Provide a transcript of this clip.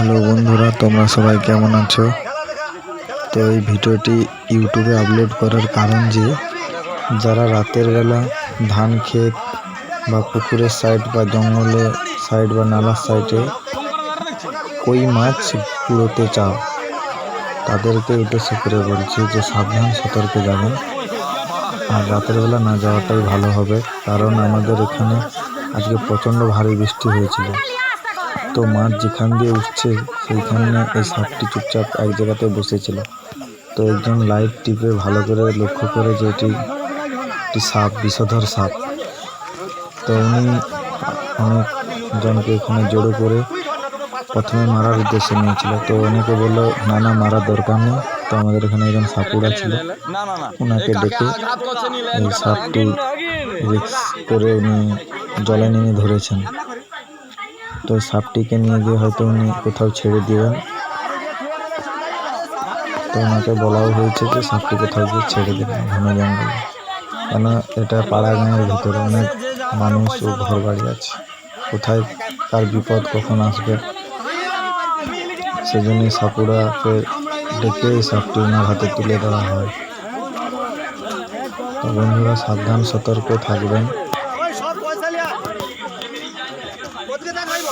Hello বন্ধুরা, তোমরা সবাই কেমন আছো? তো এই ভিডিওটি ইউটিউবে আপলোড করার কারণ যে, যারা রাতের বেলা ধান ক্ষেত বা পুকুরের সাইড বা জঙ্গলের সাইড বা নালার সাইডে কই মাছ কুড়োতে চাও, তাদেরকে উদ্দেশ্য করে বলছি যে সাবধান, সতর্কে যাবেন। আর রাতের বেলা না যাওয়াটাই ভালো হবে, কারণ আমাদের এখানে আজকে প্রচণ্ড ভারী বৃষ্টি হয়েছিল। তো মাছ যেখান দিয়ে উঠছে, সেইখানে এই সাপটি চুপচাপ এক জায়গাতে বসেছিল। তো একজন লাইট টিপে ভালো করে লক্ষ্য করে যে এটি একটি সাপ, বিষধর সাপ। তো উনি অনেক জনকে এখানে জড়ো করে প্রথমে মারার উদ্দেশ্যে নিয়েছিল। তো অনেকে বলল, না না, মারার দরকার নেই। তো আমাদের এখানে একজন সাপুড়া ছিল। ওনাকে ডেকে এই সাপটি করে উনি জলে নেমে ধরেছেন। তো সাপটিকে নিয়ে গিয়ে হয়তো উনি কোথাও ছেড়ে দিবেন। তো ওনাকে বলাও হয়েছে যে সাপটি কোথাও গিয়ে ছেড়ে দেবেন ঘন জঙ্গলে। কেন এটা পাড়া গাঁয়ের ভিতরে অনেক মানুষ ও ঘর বাড়ি আছে। কোথায় কার বিপদ কখন আসবে? সেজন্যই সাপুড়াকে ডেকে এই সাপটি ওনার হাতে তুলে দেওয়া হয়। তো বন্ধুরা, সাবধান, সতর্ক থাকবেন। কেটা খাইব